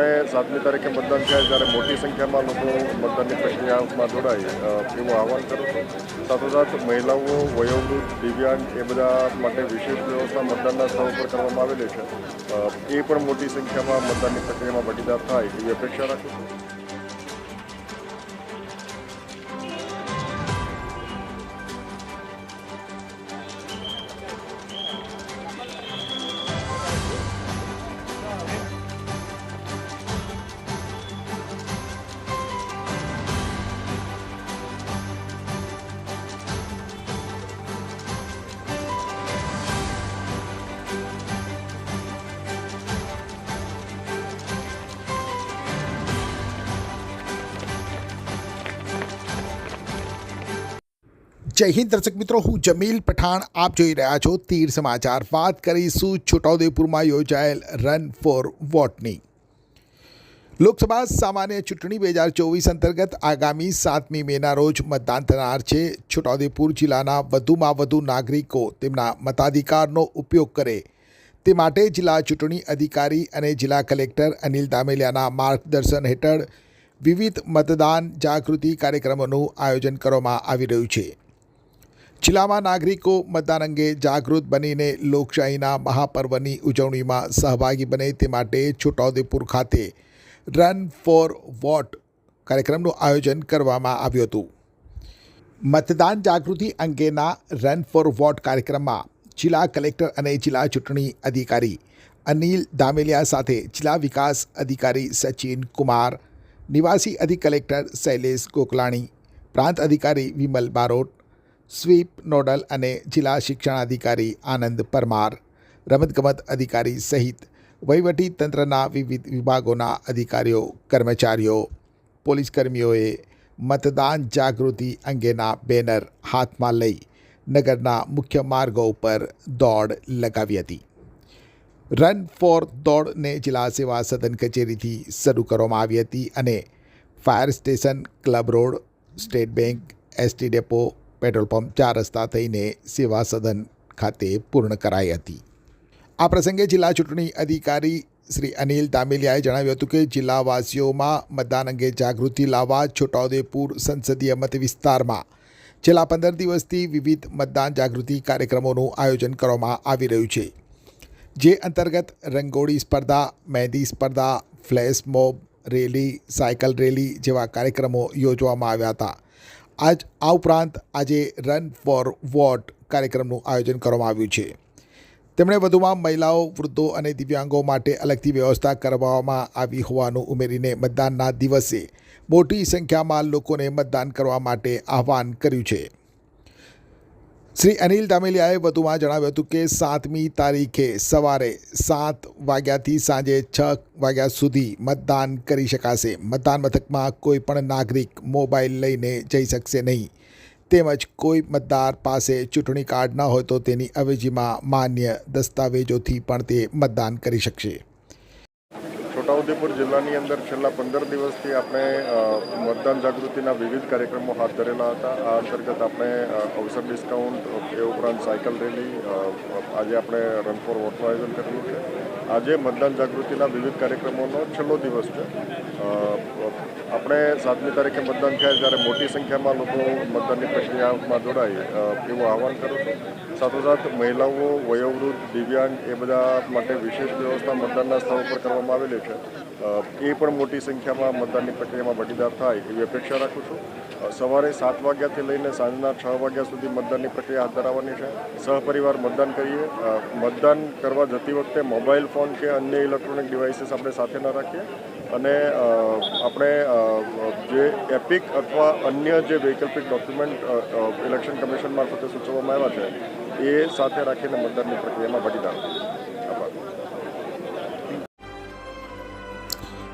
આપણે સાતમી તારીખે મતદાન થયા ત્યારે મોટી સંખ્યામાં લોકો મતદાનની પ્રક્રિયામાં જોડાય એવું આહવાન કરું છું. સાથોસાથ મહિલાઓ, વયોવૃદ્ધ, દિવ્યાંગ, એ બધા માટે વિશેષ વ્યવસ્થા મતદાનના સ્થળ પર કરવામાં આવેલી છે. એ પણ મોટી સંખ્યામાં મતદાનની પ્રક્રિયામાં ભાગીદાર થાય એવી અપેક્ષા રાખું છું. જય હિન્દ, દર્શક મિત્રો. હું જમીલ પઠાણ. આપ જોઈ રહ્યા છો તીર સમાચાર. વાત કરીશું છોટાઉદેપુરમાં યોજાયેલ રન ફોર વોટની લોકસભા સામાન્ય ચૂંટણી બે હજાર ચોવીસ અંતર્ગત આગામી સાતમી મેના રોજ મતદાન થનાર છે. છોટાઉદેપુર જિલ્લાના વધુમાં વધુ નાગરિકો તેમના મતાધિકારનો ઉપયોગ કરે. તે માટે જિલ્લા ચૂંટણી અધિકારી અને જિલ્લા કલેક્ટર અનિલ દામેલિયાના માર્ગદર્શન હેઠળ વિવિધ મતદાન જાગૃતિ કાર્યક્રમોનું આયોજન કરવામાં આવી રહ્યું છે. જિલ્લામાં નાગરિકો મતદાન અંગે જાગૃત બનીને લોકશાહીના મહાપર્વની ઉજવણીમાં સહભાગી બને તે માટે છોટાઉદેપુર ખાતે રન ફોર વોટ કાર્યક્રમનું આયોજન કરવામાં આવ્યું હતું. મતદાન જાગૃતિ અંગેના રન ફોર વોટ કાર્યક્રમમાં જિલ્લા કલેક્ટર અને જિલ્લા ચૂંટણી અધિકારી અનિલ દામેલિયા સાથે જિલ્લા વિકાસ અધિકારી સચિન કુમાર, નિવાસી અધિક કલેક્ટર શૈલેષ ગોકલાણી, પ્રાંત અધિકારી વિમલ બારોટ સ્વીપ, નોડલ અને જિલ્લા શિક્ષણાધિકારી આનંદ પરમાર, રમતગમત અધિકારી સહિત વહીવટી તંત્રના વિવિધ વિભાગોના અધિકારીઓ, કર્મચારીઓ પોલીસ કર્મીઓએ મતદાન જાગૃતિ અંગેના બેનર હાથમાં લઈ નગરના મુખ્ય માર્ગો ઉપર દોડ લગાવી હતી. રન ફોર દોડને જિલ્લા સેવા સદન કચેરીથી શરૂ કરવામાં આવી હતી અને fire station, club road, state bank, ST depot petrol pump ચાર રસ્તા થઈને સેવા સદન ખાતે પૂર્ણ કરાઈ હતી. આ પ્રસંગે જિલ્લા ચૂંટણી અધિકારી શ્રી અનિલ દામેલિયાએ જણાવ્યું હતું કે જિલ્લાવાસીઓમાં મતદાન અંગે જાગૃતિ લાવવા છોટાઉદેપુર સંસદીય મત વિસ્તારમાં છેલ્લા પંદર દિવસથી વિવિધ મતદાન જાગૃતિ કાર્યક્રમોનું આયોજન કરવામાં આવી રહ્યું છે. જે અંતર્ગત રંગોળી સ્પર્ધા, મહેંદી સ્પર્ધા, flash mob, rally, cycle rally જેવા કાર્યક્રમો યોજવામાં આવ્યા હતા. આજ આ ઉપરાંત આજે રન ફોર વોટ કાર્યક્રમનું આયોજન કરવામાં આવ્યું છે. તેમણે વધુમાં મહિલાઓ, વૃદ્ધો અને દિવ્યાંગો માટે અલગથી વ્યવસ્થા કરવામાં આવી હોવાનું ઉમેરીને મતદાનના દિવસે મોટી સંખ્યામાં લોકોને મતદાન કરવા માટે આહવાન કર્યું છે. શ્રી અનિલ દામેલિયાએ વધુમાં જણાવ્યું હતું કે સાતમી તારીખે સવારે સાત વાગ્યાથી સાંજે છ વાગ્યા સુધી મતદાન કરી શકાશે. મતદાન મથકમાં કોઈ પણ નાગરિક મોબાઈલ લઈને જઈ શકશે નહીં. તેમજ કોઈ મતદાર પાસે ચૂંટણી કાર્ડ ન હોય તો તેની અવેજીમાં માન્ય દસ્તાવેજોથી પણ તે મતદાન કરી શકશે. છોટાઉદેપુર જિલ્લાની અંદર છેલ્લા પંદર દિવસથી આપણે મતદાન જાગૃતિના વિવિધ કાર્યક્રમો હાથ ધરેલા હતા. આ અંતર્ગત આપણે અવસર ડિસ્કાઉન્ટ એ ઉપરાંત સાયકલ રેલી આજે આપણે રન ફોર વોટનું આયોજન કરેલું છે. આજે મતદાન જાગૃતિના વિવિધ કાર્યક્રમોનો છેલ્લો દિવસ છે. આપણે સાતમી તારીખે મતદાન થયા ત્યારે મોટી સંખ્યામાં લોકો મતદાનની પ્રક્રિયામાં જોડાય એવું આહવાન કરું છું. સાથોસાથ મહિલાઓ, વયોવૃદ્ધ, દિવ્યાંગ એ બધા માટે વિશેષ વ્યવસ્થા મતદાનના સ્થળ પર કરવામાં આવેલી છે. એ પણ મોટી સંખ્યામાં મતદાનની પ્રક્રિયામાં ભાગીદાર થાય એવી અપેક્ષા રાખું છું. સવારે સાત વાગ્યાથી લઈને સાંજના છ વાગ્યા સુધી મતદાનની પ્રક્રિયા હાથ ધરાવવાની છે. સહપરિવાર મતદાન કરીએ. મતદાન કરવા જતી વખતે મોબાઈલ ફોન કે અન્ય ઇલેક્ટ્રોનિક ડિવાઇસીસ આપણે સાથે ન રાખીએ. અને આપણે જે એપિક અથવા અન્ય જે વૈકલ્પિક ડોક્યુમેન્ટ ઇલેક્શન કમિશન મારફતે સૂચવવામાં આવ્યા છે, એ સાથે રાખીને મતદાનની પ્રક્રિયામાં ભાગીદાર. આભાર.